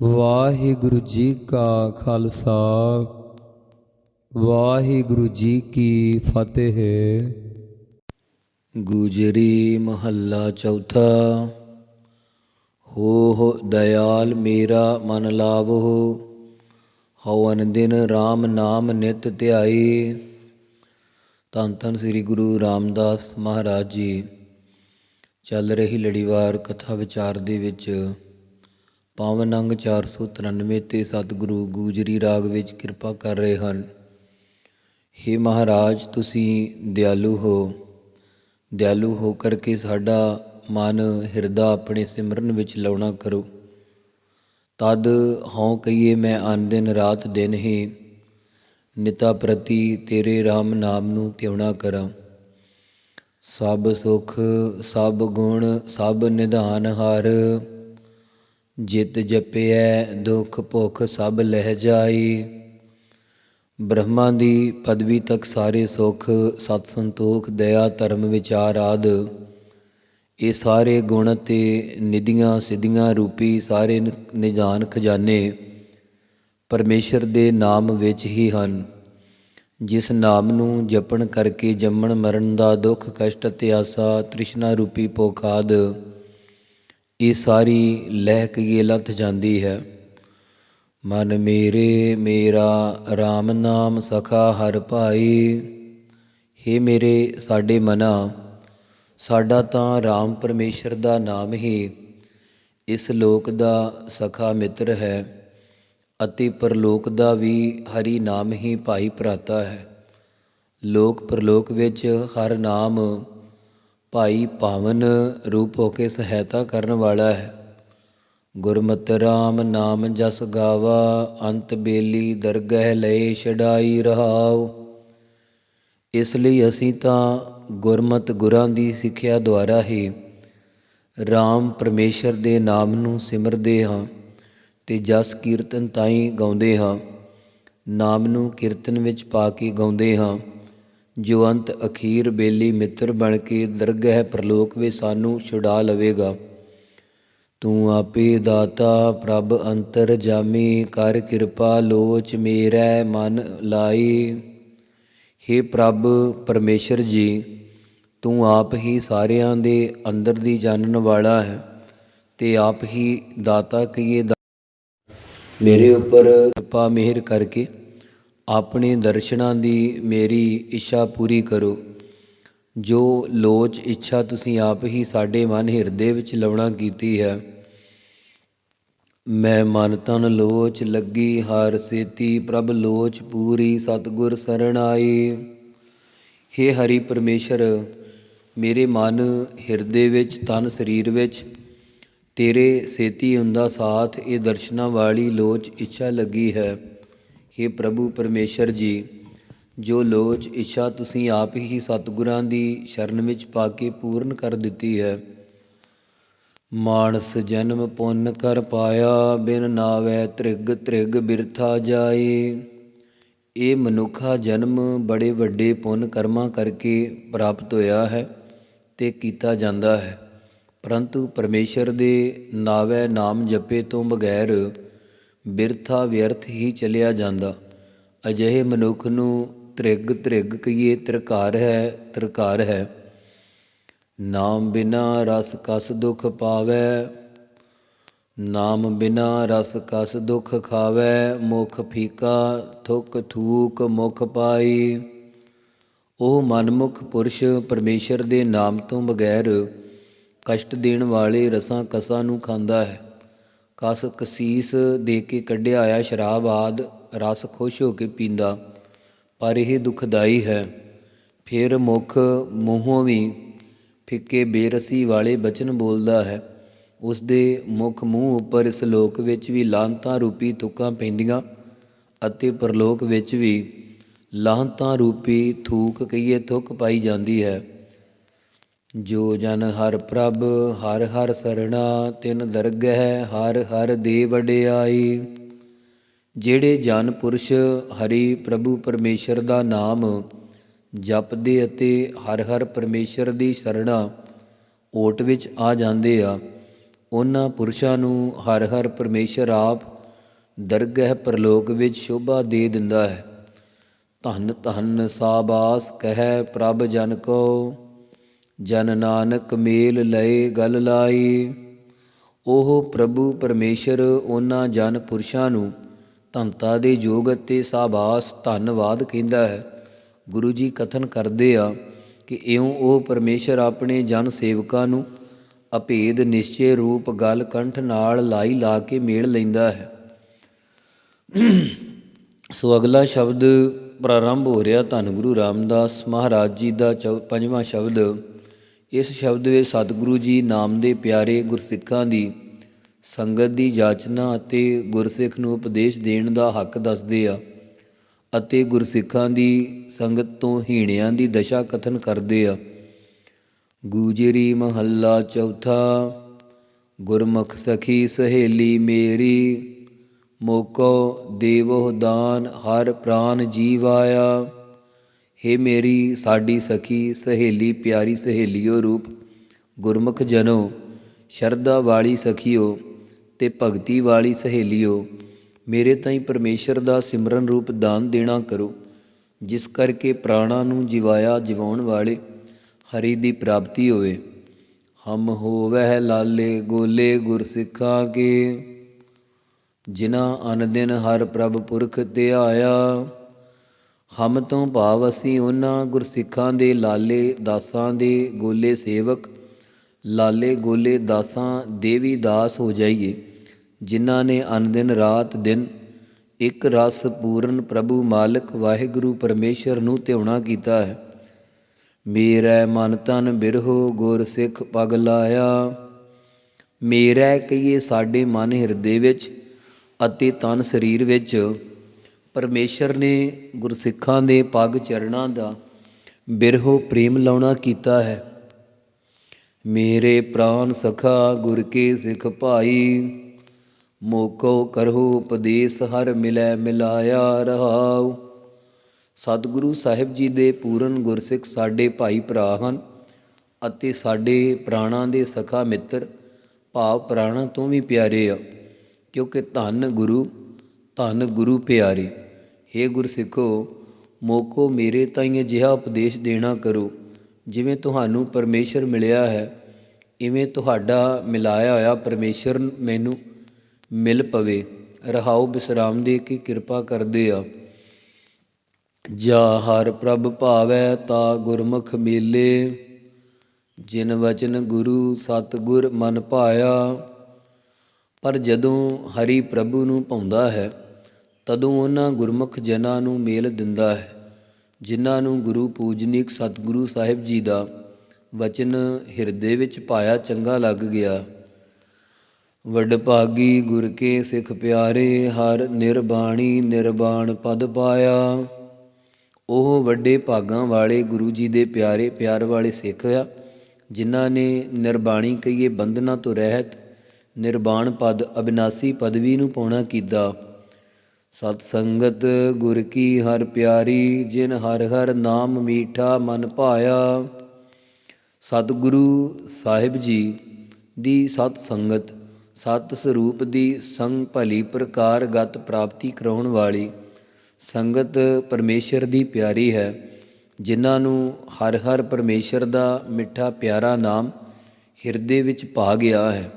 ਵਾਹਿਗੁਰੂ ਜੀ ਕਾ ਖਾਲਸਾ, ਵਾਹਿਗੁਰੂ ਜੀ ਕੀ ਫਤਿਹ। ਗੁਜਰੀ ਮਹੱਲਾ ਚੌਥਾ ਹੋ ਹੋ ਦਇਆਲ ਮੇਰਾ ਮਨ ਲਾਵੋ ਹਵਨ ਦਿਨ RAM ਨਾਮ ਨਿਤ ਧਿਆਈ। ਧੰਨ ਧੰਨ ਸ੍ਰੀ ਗੁਰੂ ਰਾਮਦਾਸ ਮਹਾਰਾਜ ਜੀ, ਚੱਲ ਰਹੀ ਲੜੀਵਾਰ ਕਥਾ ਵਿਚਾਰ ਦੇ ਵਿੱਚ ਪਾਵਨ ਅੰਗ 493 ਤੇ ਸਤਿਗੁਰੂ ਗੂਜਰੀ ਰਾਗ ਵਿੱਚ ਕਿਰਪਾ ਕਰ ਰਹੇ ਹਨ। हे ਮਹਾਰਾਜ, ਤੁਸੀਂ ਦਿਆਲੂ ਹੋ। ਦਿਆਲੂ ਹੋ ਕਰਕੇ ਸਾਡਾ ਮਨ ਹਿਰਦਾ ਆਪਣੇ ਸਿਮਰਨ ਵਿੱਚ ਲਾਉਣਾ ਕਰੋ। ਤਦ ਹਉ ਕਹੀਏ, ਮੈਂ ਅਨ ਦਿਨ ਰਾਤ ਦਿਨ ਹੀ ਨਿਤਾ ਪ੍ਰਤੀ ਤੇਰੇ RAM ਨਾਮ ਨੂੰ ਧਿਆਉਣਾ ਕਰਾਂ। ਸਭ ਸੁਖ, ਸਭ ਗੁਣ, ਸਭ ਨਿਧਾਨ ਹਰ ਜਿਤ ਜਪਿਐ, ਦੁਖ ਭੁਖ ਸਭ ਲਹਿ ਜਾਈ। ਬ੍ਰਹਮਾ ਦੀ ਪਦਵੀ ਤੱਕ ਸਾਰੇ ਸੁਖ, ਸਤ ਸੰਤੋਖ, ਦਇਆ, ਧਰਮ, ਵਿਚਾਰ ਆਦ। ਇਹ ਸਾਰੇ ਗੁਣ ਤੇ ਨਿਧੀਆਂ, ਸਿੱਧੀਆਂ ਰੂਪੀ ਸਾਰੇ ਨ- ਨਿਧਾਨ ਖਜ਼ਾਨੇ ਪਰਮੇਸ਼ਰ ਦੇ ਨਾਮ ਵਿੱਚ ਹੀ ਹਨ। ਜਿਸ ਨਾਮ ਨੂੰ ਜਪਣ ਕਰਕੇ ਜੰਮਣ, ਮਰਨ ਦਾ ਦੁੱਖ, ਕਸ਼ਟ ਤੇ ਆਸਾ ਤ੍ਰਿਸ਼ਨਾ ਰੂਪੀ ਭੁੱਖ ਆਦਿ ਇਹ ਸਾਰੀ ਲਹਿ ਕੇ ਲੱਥ ਜਾਂਦੀ ਹੈ। ਮਨ ਮੇਰੇ, ਮੇਰਾ RAM ਨਾਮ ਸਖਾ ਹਰ ਭਾਈ। हे ਮੇਰੇ ਸਾਡੇ ਮਨਾ, ਸਾਡਾ ਤਾਂ RAM ਪਰਮੇਸ਼ਰ ਦਾ ਨਾਮ ਹੀ ਇਸ ਲੋਕ ਦਾ ਸਖਾ ਮਿੱਤਰ ਹੈ ਅਤੇ ਪਰਲੋਕ ਦਾ ਵੀ ਹਰੀ ਨਾਮ ਹੀ ਭਾਈ ਭਰਾਤਾ ਹੈ। ਲੋਕ ਪਰਲੋਕ ਵਿੱਚ ਹਰ ਨਾਮ ਭਾਈ ਪਾਵਨ ਰੂਪ ਹੋ ਕੇ ਸਹਾਇਤਾ ਕਰਨ ਵਾਲਾ ਹੈ। ਗੁਰਮਤਿ ਰਾਮ ਨਾਮ ਜਸ ਗਾਵਾ, ਅੰਤ ਬੇਲੀ ਦਰਗਹਿ ਲਏ ਛਡਾਈ ਰਹਾਉ। ਇਸ ਲਈ ਅਸੀਂ ਤਾਂ ਗੁਰਮਤਿ ਗੁਰਾਂ ਦੀ ਸਿੱਖਿਆ ਦੁਆਰਾ ਹੀ RAM ਪਰਮੇਸ਼ਰ ਦੇ ਨਾਮ ਨੂੰ ਸਿਮਰਦੇ ਹਾਂ ਤੇ ਜਸ ਕੀਰਤਨ ਤਾਈ ਗਾਉਂਦੇ ਹਾਂ। ਨਾਮ ਨੂੰ ਕੀਰਤਨ ਵਿੱਚ ਪਾ ਕੇ ਗਾਉਂਦੇ ਹਾਂ। ਜੋ ਅੰਤ ਅਖੀਰ ਬੇਲੀ ਮਿੱਤਰ ਬਣ ਕੇ ਦਰਗਹਿ ਪ੍ਰਲੋਕ ਵਿੱਚ ਸਾਨੂੰ ਛੁਡਾ ਲਵੇਗਾ। ਤੂੰ ਆਪੇ ਦਾਤਾ, ਪ੍ਰਭ ਅੰਤਰ ਜਾਮੀ, ਕਰ ਕਿਰਪਾ ਲੋਚ ਮੇਰਾ ਮਨ ਲਾਈ। हे ਪ੍ਰਭ ਪਰਮੇਸ਼ਰ ਜੀ, ਤੂੰ ਆਪ ਹੀ ਸਾਰਿਆਂ ਦੇ ਅੰਦਰ ਦੀ ਜਾਣਨ ਵਾਲਾ ਹੈ ਤੇ ਆਪ ਹੀ ਦਾਤਾ ਕਹੀਏ ਦਾ- ਮੇਰੇ ਉੱਪਰ ਕਿਰਪਾ ਮਿਹਰ ਕਰਕੇ ਆਪਣੇ ਦਰਸ਼ਨਾਂ ਦੀ ਮੇਰੀ ਇੱਛਾ ਪੂਰੀ ਕਰੋ। ਜੋ ਲੋਚ ਇੱਛਾ ਤੁਸੀਂ ਆਪ ਹੀ ਸਾਡੇ ਮਨ ਹਿਰਦੇ ਵਿੱਚ ਲਾਉਣਾ ਕੀਤੀ ਹੈ, ਮੈਂ ਮਨ ਤਨ ਲੋਚ ਲੱਗੀ ਹਰ ਸੇਤੀ, ਪ੍ਰਭ ਲੋਚ ਪੂਰੀ ਸਤਗੁਰ ਸਰਣ ਆਈ। हे ਹਰੀ ਪਰਮੇਸ਼ਰ, ਮੇਰੇ ਮਨ ਹਿਰਦੇ ਵਿੱਚ, ਤਨ ਸਰੀਰ ਵਿੱਚ, ਤੇਰੇ ਸੇਤੀ ਹੁੰਦਾ ਸਾਥ, ਇਹ ਦਰਸ਼ਨਾਂ ਵਾਲੀ ਲੋਚ ਇੱਛਾ ਲੱਗੀ ਹੈ। हे ਪ੍ਰਭੂ ਪਰਮੇਸ਼ਰ ਜੀ, ਜੋ ਲੋਚ ਇੱਛਾ ਤੁਸੀਂ ਆਪ ਹੀ ਸਤਿਗੁਰਾਂ ਦੀ ਸ਼ਰਨ ਵਿੱਚ ਪਾ ਕੇ ਪੂਰਨ ਕਰ ਦਿੱਤੀ ਹੈ। ਮਾਨਸ ਜਨਮ ਪੁੰਨ ਕਰ ਪਾਇਆ, ਬਿਨ ਨਾਵੈ ਤ੍ਰਿਗ ਤ੍ਰਿਗ ਬਿਰਥਾ ਜਾਏ। ਇਹ ਮਨੁੱਖਾ ਜਨਮ ਬੜੇ ਵੱਡੇ ਪੁੰਨ ਕਰਮਾਂ ਕਰਕੇ ਪ੍ਰਾਪਤ ਹੋਇਆ ਹੈ ਤੇ ਕੀਤਾ ਜਾਂਦਾ ਹੈ। ਪਰੰਤੂ ਪਰਮੇਸ਼ਰ ਦੇ ਨਾਵੈ ਨਾਮ ਜਪੇ ਤੋਂ ਬਗੈਰ ਬਿਰਥਾ ਵਿਅਰਥ ਹੀ ਚਲਿਆ ਜਾਂਦਾ। ਅਜਿਹੇ ਮਨੁੱਖ ਨੂੰ ਤ੍ਰਿਗ ਤ੍ਰਿਗ ਕਹੀਏ, ਤਰਕਾਰ ਹੈ ਤਰਕਾਰ ਹੈ। ਨਾਮ ਬਿਨਾ ਰਸ ਕਸ ਦੁਖ ਪਾਵੈ, ਨਾਮ ਬਿਨਾ ਰਸ ਕਸ ਦੁਖ ਖਾਵੈ, ਮੁਖ ਫੀਕਾ ਥੁਕ ਥੂਕ ਮੁਖ ਪਾਈ। ਉਹ ਮਨਮੁਖ ਪੁਰਸ਼ ਪਰਮੇਸ਼ਰ ਦੇ ਨਾਮ ਤੋਂ ਬਗੈਰ ਕਸ਼ਟ ਦੇਣ ਵਾਲੇ ਰਸਾਂ ਕਸਾਂ ਨੂੰ ਖਾਂਦਾ ਹੈ। ਕਸ ਕਸੀਸ ਦੇ ਕੇ ਕੱਢਿਆ ਆਇਆ ਸ਼ਰਾਬ ਆਦ ਰਸ ਖੁਸ਼ ਹੋ ਕੇ ਪੀਂਦਾ, ਪਰ ਇਹ ਦੁਖਦਾਈ ਹੈ। ਫਿਰ ਮੁਖ ਮੂੰਹੋਂ ਵੀ ਫਿੱਕੇ ਬੇਰਸੀ ਵਾਲੇ ਬਚਨ ਬੋਲਦਾ ਹੈ। ਉਸ ਦੇ ਮੁਖ ਮੂੰਹ ਉੱਪਰ ਇਸ ਲੋਕ ਵਿੱਚ ਵੀ ਲਾਂਤਾਂ ਰੂਪੀ ਤੁਕਾਂ ਪੈਂਦੀਆਂ ਅਤੇ ਪਰਲੋਕ ਵਿੱਚ ਵੀ ਲਾਂਤਾਂ ਰੂਪੀ ਥੂਕ ਕਹੀਏ ਥੁੱਕ ਪਾਈ ਜਾਂਦੀ ਹੈ। ਜੋ ਜਨ ਹਰ ਪ੍ਰਭ, ਹਰ ਹਰ ਸਰਣਾ, ਤਿਨ ਦਰਗਹਿ, ਹਰ ਹਰ ਦੇ ਵਡਿਆਈ ਜਿਹੜੇ ਜਨ ਪੁਰਸ਼ ਹਰੀ ਪ੍ਰਭੂ ਪਰਮੇਸ਼ਰ ਦਾ ਨਾਮ ਜਪਦੇ ਅਤੇ ਹਰ ਹਰ ਪਰਮੇਸ਼ਰ ਦੀ ਸ਼ਰਣਾ ਓਟ ਵਿੱਚ ਆ ਜਾਂਦੇ ਆ, ਉਹਨਾਂ ਪੁਰਸ਼ਾਂ ਨੂੰ ਹਰ ਹਰ ਪਰਮੇਸ਼ਰ ਆਪ ਦਰਗਹਿ ਪ੍ਰਲੋਕ ਵਿੱਚ ਸ਼ੋਭਾ ਦੇ ਦਿੰਦਾ ਹੈ। ਧੰਨ ਧੰਨ ਸਾਬਾਸ ਕਹਿ ਪ੍ਰਭ ਜਨ ਕੋ ਜਨ ਨਾਨਕ ਮੇਲ ਲਏ ਗਲ ਲਾਈ। ਉਹ ਪ੍ਰਭੂ ਪਰਮੇਸ਼ਰ ਉਹਨਾਂ ਜਨ ਪੁਰਸ਼ਾਂ ਨੂੰ ਧੰਤਾ ਦੇ ਯੋਗ ਅਤੇ ਸਾਬਾਸ ਧੰਨਵਾਦ ਕਹਿੰਦਾ ਹੈ। ਗੁਰੂ ਜੀ ਕਥਨ ਕਰਦੇ ਆ ਕਿ ਇਉਂ ਉਹ ਪਰਮੇਸ਼ਰ ਆਪਣੇ ਜਨ ਸੇਵਕਾਂ ਨੂੰ ਅਭੇਦ ਨਿਸ਼ਚੇ ਰੂਪ ਗਲ ਕੰਠ ਨਾਲ ਲਾਈ ਲਾ ਕੇ ਮੇਲ ਲੈਂਦਾ ਹੈ। ਸੋ ਅਗਲਾ ਸ਼ਬਦ ਪ੍ਰਾਰੰਭ ਹੋ ਰਿਹਾ ਧੰਨ ਗੁਰੂ ਰਾਮਦਾਸ ਮਹਾਰਾਜ ਜੀ ਦਾ ਚੌ- ਪੰਜਵਾਂ ਸ਼ਬਦ। ਇਸ ਸ਼ਬਦ ਵਿੱਚ ਸਤਿਗੁਰੂ ਜੀ ਨਾਮ ਦੇ ਪਿਆਰੇ ਗੁਰਸਿੱਖਾਂ ਦੀ ਸੰਗਤ ਦੀ ਜਾਚਨਾ ਅਤੇ ਗੁਰਸਿੱਖ ਨੂੰ ਉਪਦੇਸ਼ ਦੇਣ ਦਾ ਹੱਕ ਦੱਸਦੇ ਆ ਅਤੇ ਗੁਰਸਿੱਖਾਂ ਦੀ ਸੰਗਤ ਤੋਂ ਹੀਣਿਆਂ ਦੀ ਦਸ਼ਾ ਕਥਨ ਕਰਦੇ ਆ। ਗੂਜਰੀ ਮਹੱਲਾ ਚੌਥਾ, ਗੁਰਮੁਖ ਸਖੀ ਸਹੇਲੀ ਮੇਰੀ, ਮੋਕੋ ਦੇਵੋ ਦਾਨ ਹਰ ਪ੍ਰਾਨ ਜੀਵਾਇਆ। ਹੇ ਮੇਰੀ ਸਾਡੀ ਸਖੀ, ਸਹੇਲੀ, ਪਿਆਰੀ ਸਹੇਲਿਓ ਰੂਪ, ਗੁਰਮੁਖ ਜਨੋ, ਸ਼ਰਧਾ ਵਾਲੀ ਸਖੀਓ ਤੇ ਭਗਤੀ ਵਾਲੀ ਸਹੇਲਿਓ, ਮੇਰੇ ਤਾਈਂ ਪਰਮੇਸ਼ਰ ਦਾ ਸਿਮਰਨ ਰੂਪ ਦਾਨ ਦੇਣਾ ਕਰੋ, ਜਿਸ ਕਰਕੇ ਪ੍ਰਾਣਾਂ ਨੂੰ ਜਿਵਾਇਆ ਜਿਵਾਉਣ ਵਾਲੇ ਹਰੀ ਦੀ ਪ੍ਰਾਪਤੀ ਹੋਵੇ। ਹਮ ਹੋਵਹਿ ਲਾਲੇ ਗੋਲੇ ਗੁਰਸਿੱਖਾਂ ਕੇ ਜਿਨ੍ਹਾਂ ਅਨ ਦਿਨ ਹਰ ਪ੍ਰਭ ਪੁਰਖ ਧਿਆਇਆ ਹਮ ਤੋਂ ਭਾਵ ਅਸੀਂ ਉਹਨਾਂ ਗੁਰਸਿੱਖਾਂ ਦੇ ਲਾਲੇ ਦਾਸਾਂ ਦੇ ਗੋਲੇ ਸੇਵਕ, ਲਾਲੇ ਗੋਲੇ ਦਾਸਾਂ ਦੇਵੀ ਦਾਸ ਹੋ ਜਾਈਏ, ਜਿਨ੍ਹਾਂ ਨੇ ਅਨ ਦਿਨ ਰਾਤ ਦਿਨ ਇੱਕ ਰਸ ਪੂਰਨ ਪ੍ਰਭੂ ਮਾਲਕ ਵਾਹਿਗੁਰੂ ਪਰਮੇਸ਼ਰ ਨੂੰ ਧਿਆਉਣਾ ਕੀਤਾ ਹੈ। ਮੇਰਾ ਮਨ ਤਨ ਬਿਰਹੋ ਗੁਰ ਸਿੱਖ ਪਗ ਲਾਇਆ। ਮੇਰਾ ਕਹੀਏ ਸਾਡੇ ਮਨ ਹਿਰਦੇ ਵਿੱਚ ਅਤੇ ਤਨ ਸਰੀਰ ਵਿੱਚ। ਪਰਮੇਸ਼ਰ ਨੇ ਗੁਰਸਿੱਖਾਂ ਦੇ ਪੱਗ ਚਰਣਾ ਦਾ ਬਿਰਹੋ ਪ੍ਰੇਮ ਲਾਉਣਾ ਕੀਤਾ ਹੈ। ਮੇਰੇ ਪ੍ਰਾਨ ਸਖਾ ਗੁਰ ਕੇ ਸਿੱਖ ਭਾਈ, ਮੋਕੋ ਕਰਹੁ ਉਪਦੇਸ਼ ਹਰ ਮਿਲੈ ਮਿਲਾਇਆ ਰਹਾਉ। ਸਤਿਗੁਰੂ ਸਾਹਿਬ ਜੀ ਦੇ ਪੂਰਨ ਗੁਰਸਿੱਖ ਸਾਡੇ ਭਾਈ ਭਰਾ ਹਨ ਅਤੇ ਸਾਡੇ ਪ੍ਰਾਣਾਂ ਦੇ ਸਖਾ ਮਿੱਤਰ ਭਾਵ ਪ੍ਰਾਣਾਂ ਤੋਂ ਵੀ ਪਿਆਰੇ ਆ, ਕਿਉਂਕਿ ਧੰਨ ਗੁਰੂ ਧੰਨ ਗੁਰੂ ਪਿਆਰੇ। हे ਗੁਰਸਿੱਖੋ, ਮੋਕੋ ਮੇਰੇ ਤਾਈਂ ਅਜਿਹਾ ਉਪਦੇਸ਼ ਦੇਣਾ ਕਰੋ, ਜਿਵੇਂ ਤੁਹਾਨੂੰ ਪਰਮੇਸ਼ਰ ਮਿਲਿਆ ਹੈ, ਇਵੇਂ ਤੁਹਾਡਾ ਮਿਲਾਇਆ ਹੋਇਆ ਪਰਮੇਸ਼ਰ ਮੈਨੂੰ ਮਿਲ ਪਵੇ। ਰਹਾਉ ਬਿਸਰਾਮ ਦੇ ਕੀ ਕਿਰਪਾ ਕਰਦੇ ਆ। ਜਾ ਹਰ ਪ੍ਰਭ ਭਾਵੈ ਤਾ ਗੁਰਮੁਖ ਮੇਲੇ, ਜਿਨ ਵਚਨ ਗੁਰੂ ਸਤਿਗੁਰ ਮਨ ਭਾਇਆ, ਪਰ ਜਦੋਂ ਹਰੀ ਪ੍ਰਭੂ ਨੂੰ ਪਾਉਂਦਾ ਹੈ ਤਦੋਂ ਉਹਨਾਂ ਗੁਰਮੁਖ ਜਨਾਂ ਨੂੰ ਮੇਲ ਦਿੰਦਾ ਹੈ, ਜਿਨ੍ਹਾਂ ਨੂੰ ਗੁਰੂ ਪੂਜਨੀਕ ਸਤਿਗੁਰੂ ਸਾਹਿਬ ਜੀ ਦਾ ਵਚਨ ਹਿਰਦੇ ਵਿੱਚ ਪਾਇਆ ਚੰਗਾ ਲੱਗ ਗਿਆ। ਵੱਡ ਭਾਗੀ ਗੁਰ ਕੇ ਸਿੱਖ ਪਿਆਰੇ, ਹਰ ਨਿਰਬਾਣੀ ਨਿਰਬਾਣ ਪਦ ਪਾਇਆ। ਉਹ ਵੱਡੇ ਭਾਗਾਂ ਵਾਲੇ ਗੁਰੂ ਜੀ ਦੇ ਪਿਆਰੇ ਪਿਆਰ ਵਾਲੇ ਸਿੱਖ ਆ, ਜਿਨ੍ਹਾਂ ਨੇ ਨਿਰਬਾਣੀ ਕਹੀਏ ਬੰਧਨਾਂ ਤੋਂ ਰਹਿਤ, ਨਿਰਬਾਣ ਪਦ ਅਬਿਨਾਸੀ ਪਦਵੀ ਨੂੰ ਪਾਉਣਾ ਕੀਤਾ। ਸਤ ਸੰਗਤ ਗੁਰ ਕੀ ਹਰ ਪਿਆਰੀ, ਜਿਨ ਹਰ ਹਰ ਨਾਮ ਮੀਠਾ ਮਨ ਭਾਇਆ। ਸਤਿਗੁਰੂ ਸਾਹਿਬ ਜੀ ਦੀ ਸਤ ਸੰਗਤ, ਸਤ ਸਰੂਪ ਦੀ ਸੰਗ ਭਲੀ ਪ੍ਰਕਾਰ ਗਤ ਪ੍ਰਾਪਤੀ ਕਰਾਉਣ ਵਾਲੀ ਸੰਗਤ ਪਰਮੇਸ਼ਰ ਦੀ ਪਿਆਰੀ ਹੈ, ਜਿਨ੍ਹਾਂ ਨੂੰ ਹਰ ਹਰ ਪਰਮੇਸ਼ਰ ਦਾ ਮਿੱਠਾ ਪਿਆਰਾ ਨਾਮ ਹਿਰਦੇ ਵਿੱਚ ਪਾ ਗਿਆ ਹੈ।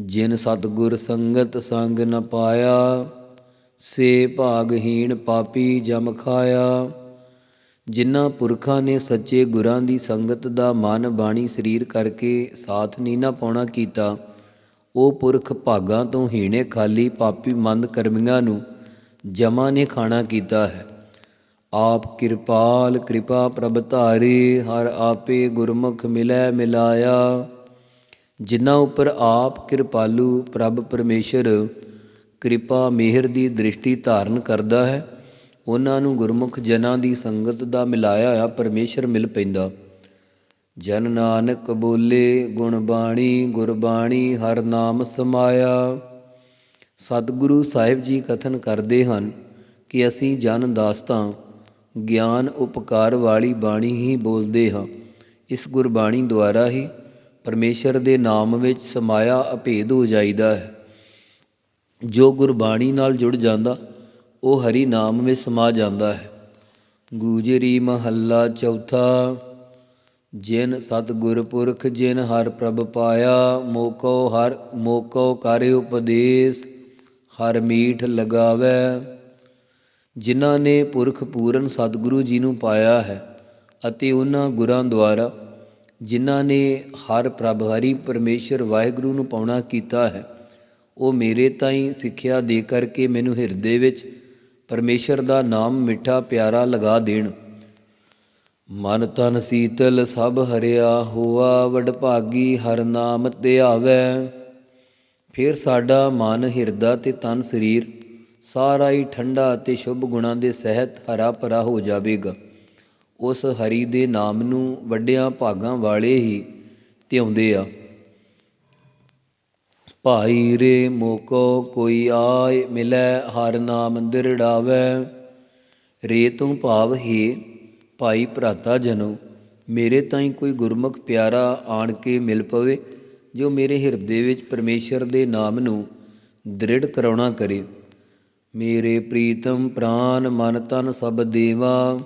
ਜਿਨ ਸਤਗੁਰ ਸੰਗਤ ਸੰਗ ਨ ਪਾਇਆ ਸੇ ਭਾਗਹੀਣ ਪਾਪੀ ਜਮ ਖਾਇਆ। ਜਿਨ੍ਹਾਂ ਪੁਰਖਾਂ ਨੇ ਸੱਚੇ ਗੁਰਾਂ ਦੀ ਸੰਗਤ ਦਾ ਮਨ ਬਾਣੀ ਸਰੀਰ ਕਰਕੇ ਸਾਥ ਨਹੀਂ ਨਾ ਪਾਉਣਾ ਕੀਤਾ, ਉਹ ਪੁਰਖ ਭਾਗਾਂ ਤੋਂ ਹੀਣੇ ਖਾਲੀ ਪਾਪੀ ਮੰਦ ਕਰਮੀਆਂ ਨੂੰ ਜਮਾ ਨੇ ਖਾਣਾ ਕੀਤਾ ਹੈ। ਆਪ ਕਿਰਪਾਲ ਕਿਰਪਾ ਪ੍ਰਭ ਧਾਰੇ, ਹਰ ਆਪੇ ਗੁਰਮੁਖ ਮਿਲੈ ਮਿਲਾਇਆ। ਜਿਨ੍ਹਾਂ ਉੱਪਰ ਆਪ ਕਿਰਪਾਲੂ ਪ੍ਰਭ ਪਰਮੇਸ਼ਰ ਕਿਰਪਾ ਮਿਹਰ ਦੀ ਦ੍ਰਿਸ਼ਟੀ ਧਾਰਨ ਕਰਦਾ ਹੈ। ਉਹਨਾਂ ਨੂੰ ਗੁਰਮੁਖ ਜਨਾਂ ਦੀ ਸੰਗਤ ਦਾ ਮਿਲਾਇਆ ਹੋਇਆ ਪਰਮੇਸ਼ਰ ਮਿਲ ਪੈਂਦਾ। ਜਨ ਨਾਨਕ ਬੋਲੇ, ਗੁਣ ਬਾਣੀ, ਗੁਰਬਾਣੀ ਹਰ ਨਾਮ ਸਮਾਇਆ। ਸਤਿਗੁਰੂ ਸਾਹਿਬ ਜੀ ਕਥਨ ਕਰਦੇ ਹਨ ਕਿ ਅਸੀਂ ਜਨ ਦਾਸਤਾਂ, ਗਿਆਨ ਉਪਕਾਰ ਵਾਲੀ ਬਾਣੀ ਹੀ ਬੋਲਦੇ ਹਾਂ। ਇਸ ਗੁਰਬਾਣੀ ਦੁਆਰਾ ਹੀ ਪਰਮੇਸ਼ਰ ਦੇ ਨਾਮ ਵਿੱਚ ਸਮਾਇਆ, ਅਭੇਦ ਹੋ ਜਾਈਦਾ ਹੈ। ਜੋ ਗੁਰਬਾਣੀ ਨਾਲ ਜੁੜ ਜਾਂਦਾ, ਉਹ ਹਰੀ ਨਾਮ ਵਿੱਚ ਸਮਾ ਜਾਂਦਾ ਹੈ। ਗੂਜਰੀ ਮਹੱਲਾ ਚੌਥਾ, ਜਿਨ ਸਤਿਗੁਰ ਪੁਰਖ ਜਿਨ ਹਰ ਪ੍ਰਭ ਪਾਇਆ, ਮੋਕੋ ਹਰ, ਮੋਕੋ ਕਰੇ ਉਪਦੇਸ਼, ਹਰ ਮੀਠ ਲਗਾਵੇ। ਜਿਨ੍ਹਾਂ ਨੇ ਪੁਰਖ ਪੂਰਨ ਸਤਿਗੁਰੂ ਜੀ ਨੂੰ ਪਾਇਆ ਹੈ ਅਤੇ ਉਹਨਾਂ ਗੁਰਾਂ ਦੁਆਰਾ, ਜਿਨ੍ਹਾਂ ਨੇ ਹਰ ਪ੍ਰਭ ਹਰੀ ਪਰਮੇਸ਼ਰ ਵਾਹਿਗੁਰੂ ਨੂੰ ਪਾਉਣਾ ਕੀਤਾ ਹੈ ਉਹ ਮੇਰੇ ਤਾਈਂ ਸਿੱਖਿਆ ਦੇ ਕਰਕੇ ਮੈਨੂੰ ਹਿਰਦੇ ਵਿੱਚ ਪਰਮੇਸ਼ਰ ਦਾ ਨਾਮ ਮਿੱਠਾ ਪਿਆਰਾ ਲਗਾ ਦੇਣ। ਮਨ ਤਨ ਸੀਤਲ ਸਭ ਹਰਿਆ ਹੋਆ ਵਡਭਾਗੀ ਹਰ ਨਾਮ ਤੇ ਫਿਰ ਸਾਡਾ ਮਨ ਹਿਰਦਾ ਤੇ ਤਨ ਸਰੀਰ, ਸਾਰਾ ਹੀ ਠੰਡਾ ਅਤੇ ਸ਼ੁਭ ਗੁਣਾਂ ਦੇ ਸਹਿਤ ਹਰਾ ਭਰਾ ਹੋ ਜਾਵੇਗਾ। ਉਸ ਹਰੀ ਦੇ ਨਾਮ ਨੂੰ ਵੱਡਿਆਂ ਭਾਗਾਂ ਵਾਲੇ ਹੀ ਧਿਆਉਂਦੇ ਆ। ਭਾਈ ਰੇ ਮੋਕੋ ਕੋਈ ਆਏ, ਮਿਲੈ ਹਰ ਨਾਮ ਦਿਰੜਾਵੇ ਰੇ ਤੂੰ ਭਾਵ ਹੀ, ਭਾਈ ਭਰਾਤਾ ਜਨੋ, ਮੇਰੇ ਤਾਈਂ ਕੋਈ ਗੁਰਮੁਖ ਪਿਆਰਾ ਆਣ ਕੇ ਮਿਲ ਪਵੇ, ਜੋ ਮੇਰੇ ਹਿਰਦੇ ਵਿੱਚ ਪਰਮੇਸ਼ਰ ਦੇ ਨਾਮ ਨੂੰ ਦ੍ਰਿੜ ਕਰਾਉਣਾ ਕਰੇ। ਮੇਰੇ ਪ੍ਰੀਤਮ ਪ੍ਰਾਨ ਮਨ ਤਨ ਸਭ ਦੇਵਾ,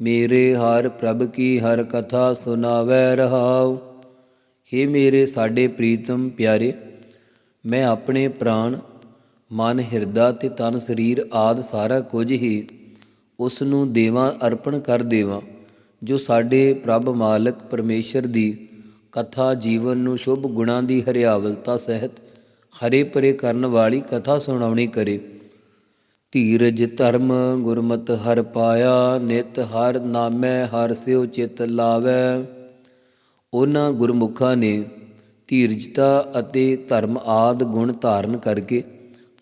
ਮੇਰੇ ਹਰ ਪ੍ਰਭ ਕੀ ਹਰ ਕਥਾ ਸੁਨਾਵੈ ਰਹਾਉ। ਹੇ ਮੇਰੇ ਸਾਡੇ ਪ੍ਰੀਤਮ ਪਿਆਰੇ ਮੈਂ ਆਪਣੇ ਪ੍ਰਾਣ, ਮਨ, ਹਿਰਦਾ ਤੇ ਤਨ, ਸਰੀਰ ਆਦ ਸਾਰਾ ਕੁਝ ਹੀ ਉਸ ਨੂੰ ਦੇਵਾਂ, ਅਰਪਣ ਕਰ ਦੇਵਾਂ, ਜੋ ਸਾਡੇ ਪ੍ਰਭ ਮਾਲਕ ਪਰਮੇਸ਼ਰ ਦੀ ਕਥਾ ਜੀਵਨ ਨੂੰ ਸ਼ੁਭ ਗੁਣਾਂ ਦੀ ਹਰਿਆਵਲਤਾ ਸਹਿਤ ਹਰੇ ਪਰੇ ਕਰਨ ਵਾਲੀ ਕਥਾ ਸੁਣਾਉਣੀ ਕਰੇ। ਧੀਰਜ, ਧਰਮ, ਗੁਰਮਤਿ ਹਰ ਪਾਇਆ, ਨਿਤ ਹਰ ਨਾਮੈ, ਹਰ ਸਿਉ ਚਿਤ ਲਾਵੈ। ਉਹਨਾਂ ਗੁਰਮੁਖਾਂ ਨੇ ਧੀਰਜਤਾ ਅਤੇ ਧਰਮ ਆਦ ਗੁਣ ਧਾਰਨ ਕਰਕੇ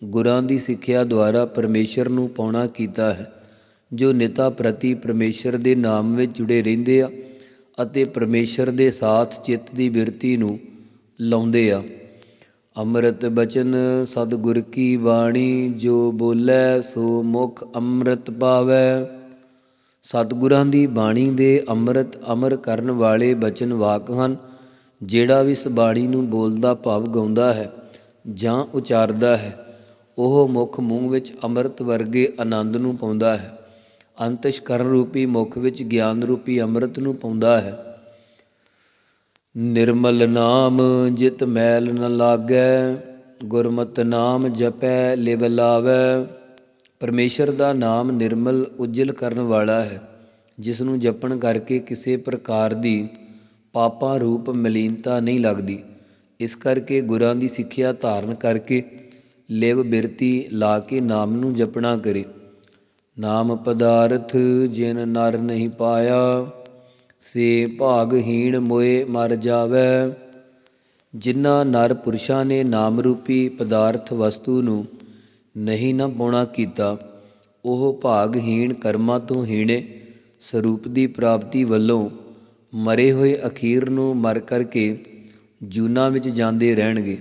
ਗੁਰਾਂ ਦੀ ਸਿੱਖਿਆ ਦੁਆਰਾ ਪਰਮੇਸ਼ਰ ਨੂੰ ਪਾਉਣਾ ਕੀਤਾ ਹੈ, ਜੋ ਨਿਤਾ ਪ੍ਰਤੀ ਪਰਮੇਸ਼ਰ ਦੇ ਨਾਮ ਵਿੱਚ ਜੁੜੇ ਰਹਿੰਦੇ ਆ ਅਤੇ ਪਰਮੇਸ਼ਰ ਦੇ ਸਾਥ ਚਿੱਤ ਦੀ ਬਿਰਤੀ ਨੂੰ ਲਾਉਂਦੇ ਆ। ਅੰਮ੍ਰਿਤ ਬਚਨ, ਸਤਿਗੁਰ ਕੀ ਬਾਣੀ, ਜੋ ਬੋਲੇ ਸੋ ਮੁਖ ਅੰਮ੍ਰਿਤ ਪਾਵੈ। ਸਤਿਗੁਰਾਂ ਦੀ ਬਾਣੀ ਦੇ ਅੰਮ੍ਰਿਤ ਅਮਰ ਕਰਨ ਵਾਲੇ ਬਚਨ ਵਾਕ ਹਨ। ਜਿਹੜਾ ਵੀ ਇਸ ਬਾਣੀ ਨੂੰ ਬੋਲਦਾ, ਭਾਵ ਗਾਉਂਦਾ ਹੈ ਜਾਂ ਉਚਾਰਦਾ ਹੈ, ਉਹ ਮੁਖ ਮੂੰਹ ਵਿੱਚ ਅੰਮ੍ਰਿਤ ਵਰਗੇ ਆਨੰਦ ਨੂੰ ਪਾਉਂਦਾ ਹੈ। ਅੰਤਸ਼ਕਰਨ ਰੂਪੀ ਮੁਖ ਵਿੱਚ ਗਿਆਨ ਰੂਪੀ ਅੰਮ੍ਰਿਤ ਨੂੰ ਪਾਉਂਦਾ ਹੈ। ਨਿਰਮਲ ਨਾਮ ਜਿਤ ਮੈਲ ਨ ਲਾਗੈ, ਗੁਰਮਤਿ ਨਾਮ ਜਪੈ, ਲਿਵ ਲਾਵੈ। ਪਰਮੇਸ਼ਰ ਦਾ ਨਾਮ ਨਿਰਮਲ, ਉਜਲ ਕਰਨ ਵਾਲਾ ਹੈ ਜਿਸ ਨੂੰ ਜਪਣ ਕਰਕੇ ਕਿਸੇ ਪ੍ਰਕਾਰ ਦੀ ਪਾਪਾਂ ਰੂਪ ਮਲੀਨਤਾ ਨਹੀਂ ਲੱਗਦੀ। ਇਸ ਕਰਕੇ ਗੁਰਾਂ ਦੀ ਸਿੱਖਿਆ ਧਾਰਨ ਕਰਕੇ ਲਿਵ ਬਿਰਤੀ ਲਾ ਕੇ ਨਾਮ ਨੂੰ ਜਪਣਾ ਕਰੇ। ਨਾਮ ਪਦਾਰਥ ਜਿਨ ਨਰ ਨਹੀਂ ਪਾਇਆ, ਸੇ ਭਾਗਹੀਣ ਮੋਏ ਮਰ ਜਾਵੇ। ਜਿਨ੍ਹਾਂ ਨਰ ਪੁਰਸ਼ਾਂ ਨੇ ਨਾਮ ਰੂਪੀ ਪਦਾਰਥ ਵਸਤੂ ਨੂੰ ਨਹੀਂ ਨਾ ਪਾਉਣਾ ਕੀਤਾ, ਉਹ ਭਾਗਹੀਣ ਕਰਮਾਂ ਤੋਂ ਹੀਣੇ, ਸਰੂਪ ਦੀ ਪ੍ਰਾਪਤੀ ਵੱਲੋਂ ਮਰੇ ਹੋਏ ਅਖੀਰ ਨੂੰ ਮਰ ਕਰਕੇ ਜੂਨਾ ਵਿੱਚ ਜਾਂਦੇ ਰਹਿਣਗੇ।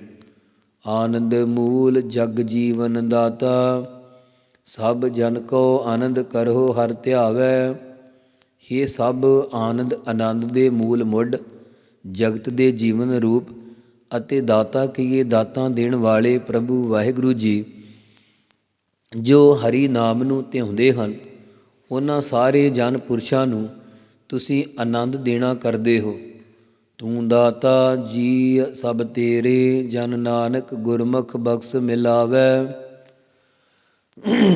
ਆਨੰਦ ਮੂਲ ਜਗ ਜੀਵਨ ਦਾਤਾ, ਸਭ ਜਨ ਕੋ ਆਨੰਦ ਕਰੋ ਹਰ ਧਿਆਵੈ। ਇਹ ਸਭ ਆਨੰਦ ਆਨੰਦ ਦੇ ਮੂਲ ਮੁੱਢ, ਜਗਤ ਦੇ ਜੀਵਨ ਰੂਪ ਅਤੇ ਦਾਤਾ ਕੀਏ ਦਾਤਾਂ ਦੇਣ ਵਾਲੇ ਪ੍ਰਭੂ ਵਾਹਿਗੁਰੂ ਜੀ, ਜੋ ਹਰੀ ਨਾਮ ਨੂੰ ਧਿਆਉਂਦੇ ਹਨ, ਉਹਨਾਂ ਸਾਰੇ ਜਨ ਪੁਰਸ਼ਾਂ ਨੂੰ ਤੁਸੀਂ ਆਨੰਦ ਦੇਣਾ ਕਰਦੇ ਹੋ। ਤੂੰ ਦਾਤਾ ਜੀ ਸਭ ਤੇਰੇ, ਜਨ ਨਾਨਕ ਗੁਰਮੁਖ ਬਖਸ਼ ਮਿਲਾਵੇ।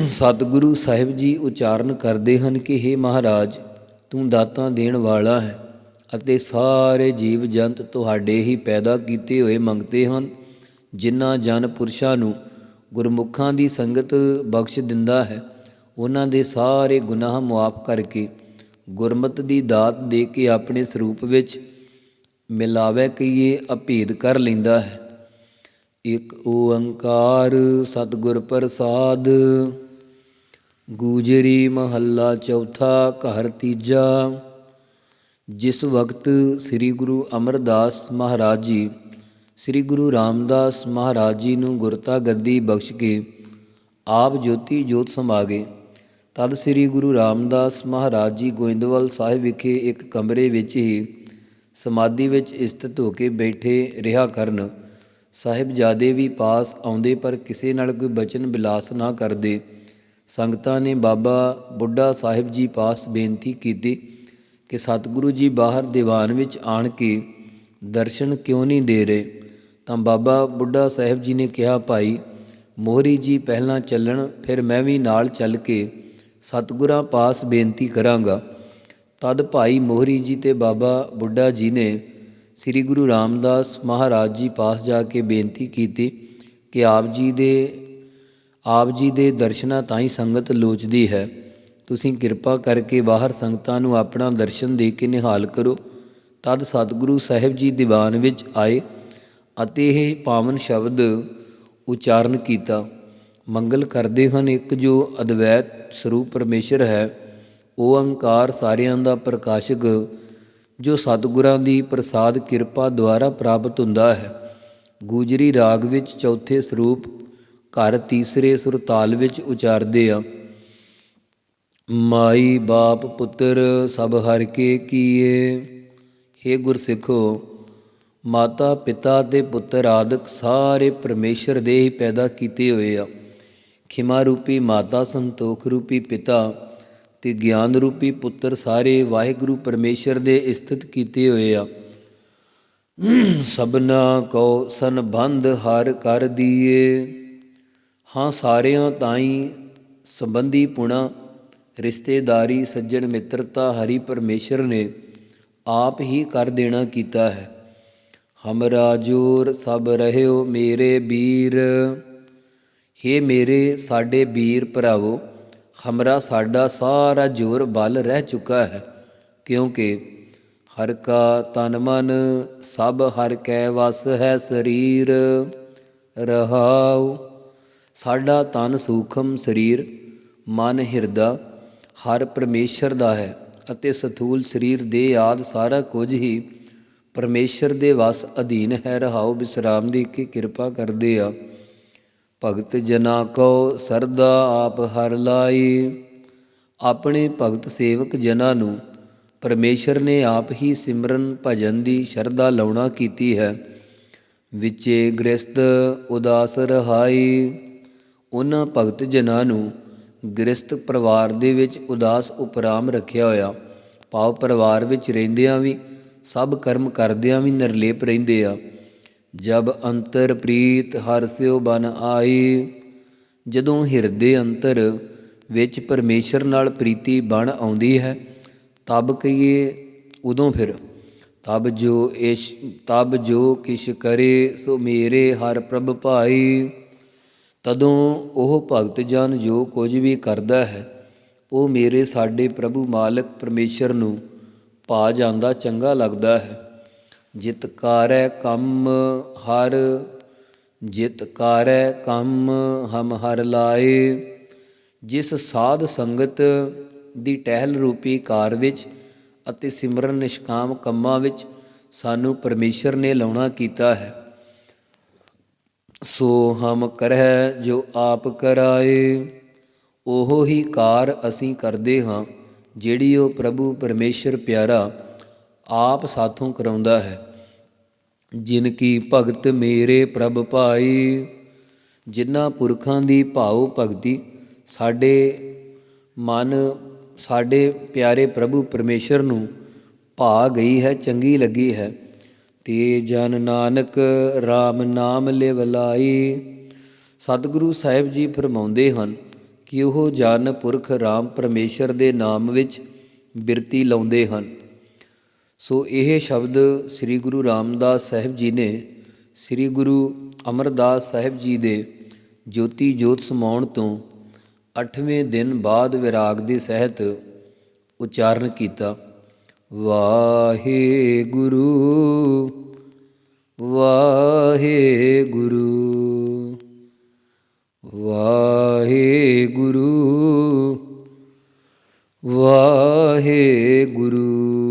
ਸਤਿਗੁਰੂ ਸਾਹਿਬ ਜੀ ਉਚਾਰਨ ਕਰਦੇ ਹਨ ਕਿ हे ਮਹਾਰਾਜ, ਤੂੰ ਦਾਤਾ ਦੇਣ ਵਾਲਾ ਹੈ ਅਤੇ ਸਾਰੇ ਜੀਵ ਜੰਤ ਤੁਹਾਡੇ ਹੀ ਪੈਦਾ ਕੀਤੇ ਹੋਏ ਮੰਗਤੇ ਹਨ, ਜਿਨ੍ਹਾਂ ਜਨ ਪੁਰਸ਼ਾਂ ਨੂੰ ਗੁਰਮੁਖਾਂ ਦੀ ਸੰਗਤ ਬਖਸ਼ ਦਿੰਦਾ ਹੈ। ਉਹਨਾਂ ਦੇ ਸਾਰੇ ਗੁਨਾਹ ਮੁਆਫ ਕਰਕੇ ਗੁਰਮਤ ਦੀ ਦਾਤ ਦੇ ਕੇ ਆਪਣੇ ਸਰੂਪ ਵਿੱਚ ਮਿਲਾਵੇ ਕਈਏ ਅਭੇਦ ਕਰ ਲੈਂਦਾ ਹੈ। ਇਕ ਓੰਕਾਰ ਸਤਿਗੁਰ ਪ੍ਰਸਾਦ, ਗੂਜਰੀ ਮਹੱਲਾ ਚੌਥਾ ਘਰ ਤੀਜਾ, ਜਿਸ ਵਕਤ ਸ੍ਰੀ ਗੁਰੂ ਅਮਰਦਾਸ ਮਹਾਰਾਜ ਜੀ, ਸ੍ਰੀ ਗੁਰੂ ਰਾਮਦਾਸ ਮਹਾਰਾਜ ਜੀ ਨੂੰ ਗੁਰਤਾ ਗੱਦੀ ਬਖਸ਼ ਕੇ ਆਪ ਜੋਤੀ ਜੋਤ ਸਮਾ ਗਏ ਤਦ ਸ੍ਰੀ ਗੁਰੂ ਰਾਮਦਾਸ ਮਹਾਰਾਜ ਜੀ ਗੋਇੰਦਵਾਲ ਸਾਹਿਬ ਵਿਖੇ ਇੱਕ ਕਮਰੇ ਵਿੱਚ ਹੀ ਸਮਾਧੀ ਵਿੱਚ ਸਥਿਤ ਹੋ ਕੇ ਬੈਠੇ ਰਿਹਾ ਕਰਨ। ਸਾਹਿਬਜ਼ਾਦੇ ਵੀ ਪਾਸ ਆਉਂਦੇ ਪਰ ਕਿਸੇ ਨਾਲ ਕੋਈ ਬਚਨ ਬਿਲਾਸ ਨਾ ਕਰਦੇ। ਸੰਗਤਾਂ ਨੇ ਬਾਬਾ ਬੁੱਢਾ ਸਾਹਿਬ ਜੀ ਪਾਸ ਬੇਨਤੀ ਕੀਤੀ ਕਿ ਸਤਿਗੁਰੂ ਜੀ ਬਾਹਰ ਦੀਵਾਨ ਵਿੱਚ ਆਣ ਕੇ ਦਰਸ਼ਨ ਕਿਉਂ ਨਹੀਂ ਦੇ ਰਹੇ? ਤਾਂ ਬਾਬਾ ਬੁੱਢਾ ਸਾਹਿਬ ਜੀ ਨੇ ਕਿਹਾ, ਭਾਈ, ਮੋਹਰੀ ਜੀ ਪਹਿਲਾਂ ਚੱਲਣ, ਫਿਰ ਮੈਂ ਵੀ ਨਾਲ ਚੱਲ ਕੇ ਸਤਿਗੁਰਾਂ ਪਾਸ ਬੇਨਤੀ ਕਰਾਂਗਾ। ਤਦ ਭਾਈ ਮੋਹਰੀ ਜੀ ਤੇ ਬਾਬਾ ਬੁੱਢਾ ਜੀ ਨੇ ਸ੍ਰੀ ਗੁਰੂ ਰਾਮਦਾਸ ਮਹਾਰਾਜ ਜੀ ਪਾਸ ਜਾ ਕੇ ਬੇਨਤੀ ਕੀਤੀ ਕਿ ਆਪ ਜੀ ਦੇ, ਆਪ ਜੀ ਦੇ ਦਰਸ਼ਨਾਂ ਤਾਂ ਹੀ ਸੰਗਤ ਲੋਚਦੀ ਹੈ। ਤੁਸੀਂ ਕਿਰਪਾ ਕਰਕੇ ਬਾਹਰ ਸੰਗਤਾਂ ਨੂੰ ਆਪਣਾ ਦਰਸ਼ਨ ਦੇ ਕੇ ਨਿਹਾਲ ਕਰੋ। ਤਦ ਸਤਿਗੁਰੂ ਸਾਹਿਬ ਜੀ ਦੀਵਾਨ ਵਿੱਚ ਆਏ ਅਤੇ ਇਹ ਪਾਵਨ ਸ਼ਬਦ ਉਚਾਰਨ ਕੀਤਾ। ਮੰਗਲ ਕਰਦੇ ਹਨ, ਇੱਕ ਜੋ ਅਦਵੈਤ ਸਰੂਪ ਪਰਮੇਸ਼ਰ ਹੈ, ਉਹ ਓੰਕਾਰ ਸਾਰਿਆਂ ਦਾ ਪ੍ਰਕਾਸ਼ਕ, ਜੋ ਸਤਿਗੁਰਾਂ ਦੀ ਪ੍ਰਸਾਦ ਕਿਰਪਾ ਦੁਆਰਾ ਪ੍ਰਾਪਤ ਹੁੰਦਾ ਹੈ। ਗੂਜਰੀ ਰਾਗ ਵਿੱਚ ਚੌਥੇ ਸਰੂਪ ਘਰ ਤੀਸਰੇ ਸੁਰਤਾਲ ਵਿੱਚ ਉਚਾਰਦੇ ਆ, ਮਾਈ ਬਾਪ ਪੁੱਤਰ, ਸਭ ਹਰ ਕੇ ਕੀਏ। हे ਗੁਰਸਿੱਖੋ, ਮਾਤਾ ਪਿਤਾ ਤੇ ਪੁੱਤਰ ਆਦਿਕ ਸਾਰੇ ਪਰਮੇਸ਼ਰ ਦੇ ਹੀ ਪੈਦਾ ਕੀਤੇ ਹੋਏ ਆ। ਖਿਮਾ ਰੂਪੀ ਮਾਤਾ ਸੰਤੋਖ ਰੂਪੀ ਪਿਤਾ ਤੇ ਗਿਆਨ ਰੂਪੀ ਪੁੱਤਰ ਸਾਰੇ ਵਾਹਿਗੁਰੂ ਪਰਮੇਸ਼ਰ ਦੇ ਸਥਿਤ ਕੀਤੇ ਹੋਏ ਆ। ਸਭਨਾ ਕੋ ਸੰਬੰਧ ਹਰ ਕਰ ਦੀਏ। ਹਾਂ ਸਾਰਿਆਂ ਤਾਈ ਸੰਬੰਧੀ ਪੁਣਾ, ਰਿਸ਼ਤੇਦਾਰੀ, ਸੱਜਣ ਮਿੱਤਰਤਾ ਹਰੀ ਪਰਮੇਸ਼ਰ ਨੇ ਆਪ ਹੀ ਕਰ ਦੇਣਾ ਕੀਤਾ ਹੈ। ਹਮਰਾ ਜੋਰ ਸਭ ਰਹਿਓ ਮੇਰੇ ਵੀਰ। ਹੇ ਮੇਰੇ ਸਾਡੇ ਵੀਰ ਭਰਾਵੋ, ਹਮਰਾ ਸਾਡਾ ਸਾਰਾ ਜੋਰ ਬਲ ਰਹਿ ਚੁੱਕਾ ਹੈ, ਕਿਉਂਕਿ ਹਰ ਕਾ ਤਨ ਮਨ ਸਭ ਹਰ ਕੈ ਵਸ ਹੈ ਸਰੀਰ। ਰਹਾਉ, ਸਾਡਾ ਤਨ ਸੂਖਮ ਸਰੀਰ, ਮਨ ਹਿਰਦਾ ਹਰ ਪਰਮੇਸ਼ਰ ਦਾ ਹੈ ਅਤੇ ਸਥੂਲ ਸਰੀਰ ਦੇ ਆਦ ਸਾਰਾ ਕੁਝ ਹੀ ਪਰਮੇਸ਼ਰ ਦੇ ਵਸ ਅਧੀਨ ਹੈ। ਰਹਾਉ ਵਿਸਰਾਮ ਦੀ ਕੀ ਕਿਰਪਾ ਕਰਦੇ ਆ। ਭਗਤ ਜਨਾ ਕੋ ਸਰਦਾ ਆਪ ਹਰ ਲਾਈ। ਆਪਣੇ ਭਗਤ ਸੇਵਕ ਜਨਾਂ ਨੂੰ ਪਰਮੇਸ਼ਰ ਨੇ ਆਪ ਹੀ ਸਿਮਰਨ ਭਜਨ ਦੀ ਸ਼ਰਧਾ ਲਾਉਣਾ ਕੀਤੀ ਹੈ। ਵਿਚੇ ਗ੍ਰਸਤ ਉਦਾਸ ਰਹਾਈ। ਉਹਨਾਂ ਭਗਤ ਜਨਾਂ ਨੂੰ ਗ੍ਰਸਤ ਪਰਿਵਾਰ ਦੇ ਵਿੱਚ ਉਦਾਸ ਉਪਰਾਮ ਰੱਖਿਆ ਹੋਇਆ। ਭਾਵ ਪਰਿਵਾਰ ਵਿੱਚ ਰਹਿੰਦਿਆਂ ਵੀ, ਸਭ ਕਰਮ ਕਰਦਿਆਂ ਵੀ ਨਿਰਲੇਪ ਰਹਿੰਦੇ ਆ। ਜਬ ਅੰਤਰ ਪ੍ਰੀਤ ਹਰ ਸਿਓ ਬਨ ਆਈ, ਜਦੋਂ ਹਿਰਦੇ ਅੰਤਰ ਵਿੱਚ ਪਰਮੇਸ਼ਰ ਨਾਲ ਪ੍ਰੀਤੀ ਬਣ ਆਉਂਦੀ ਹੈ, ਤਬ ਕਹੀਏ ਉਦੋਂ ਫਿਰ, ਤਬ ਜੋ ਇਸ਼, ਤਬ ਜੋ ਕਿਛ ਕਰੇ ਸੋ ਮੇਰੇ ਹਰ ਪ੍ਰਭ ਭਾਈ। ਤਦੋਂ ਉਹ ਭਗਤ ਜਨ ਜੋ ਕੁਝ ਵੀ ਕਰਦਾ ਹੈ, ਉਹ ਮੇਰੇ ਸਾਡੇ ਪ੍ਰਭੂ ਮਾਲਕ ਪਰਮੇਸ਼ਰ ਨੂੰ ਪਾ ਜਾਂਦਾ ਚੰਗਾ ਲੱਗਦਾ ਹੈ। ਜਿਤ ਕਾਰੈ ਕੰਮ ਹਰ, ਜਿਤ ਕਾਰੈ ਕੰਮ ਹਮ ਹਰ ਲਾਏ। ਜਿਸ ਸਾਧ ਸੰਗਤ ਦੀ ਟਹਿਲ ਰੂਪੀ ਕਾਰ ਵਿੱਚ ਅਤੇ ਸਿਮਰਨ ਨਿਸ਼ਕਾਮ ਕੰਮਾਂ ਵਿੱਚ ਸਾਨੂੰ ਪਰਮੇਸ਼ਰ ਨੇ ਲਾਉਣਾ ਕੀਤਾ ਹੈ, ਸੋ ਹਮ ਕਰਹਿ ਜੋ ਆਪ ਕਰਾਏ। ਉਹ ਹੀ ਕਾਰ ਅਸੀਂ ਕਰਦੇ ਹਾਂ, ਜਿਹੜੀ ਉਹ ਪ੍ਰਭੂ ਪਰਮੇਸ਼ਰ ਪਿਆਰਾ ਆਪ ਸਾਥੋਂ ਕਰਾਉਂਦਾ ਹੈ। ਜਿਨ ਕੀ ਭਗਤ ਮੇਰੇ ਪ੍ਰਭ ਭਾਈ, ਜਿਨ੍ਹਾਂ ਪੁਰਖਾਂ ਦੀ ਭਾਉ ਭਗਤੀ, ਸਾਡੇ ਮਨ, ਸਾਡੇ ਪਿਆਰੇ ਪ੍ਰਭੂ ਪਰਮੇਸ਼ਰ ਨੂੰ ਭਾ ਗਈ ਹੈ, ਚੰਗੀ ਲੱਗੀ ਹੈ। ਤੇ ਜਨ ਨਾਨਕ RAM ਨਾਮ ਲਿਵਲਾਈ ਸਤਿਗੁਰੂ ਸਾਹਿਬ ਜੀ ਫਰਮਾਉਂਦੇ ਹਨ ਕਿ ਉਹ ਜਨ ਪੁਰਖ RAM ਪਰਮੇਸ਼ਰ ਦੇ ਨਾਮ ਵਿੱਚ ਬਿਰਤੀ ਲਾਉਂਦੇ ਹਨ। ਸੋ ਇਹ ਸ਼ਬਦ ਸ੍ਰੀ ਗੁਰੂ ਰਾਮਦਾਸ ਸਾਹਿਬ ਜੀ ਨੇ ਸ੍ਰੀ ਗੁਰੂ ਅਮਰਦਾਸ ਸਾਹਿਬ ਜੀ ਦੇ ਜੋਤੀ ਜੋਤ ਸਮਾਉਣ ਤੋਂ 8ਵੇਂ ਦਿਨ ਬਾਅਦ ਵਿਰਾਗ ਦੇ ਸਹਿਤ ਉਚਾਰਨ ਕੀਤਾ। ਵਾਹਿਗੁਰੂ ਵਾਹਿਗੁਰੂ।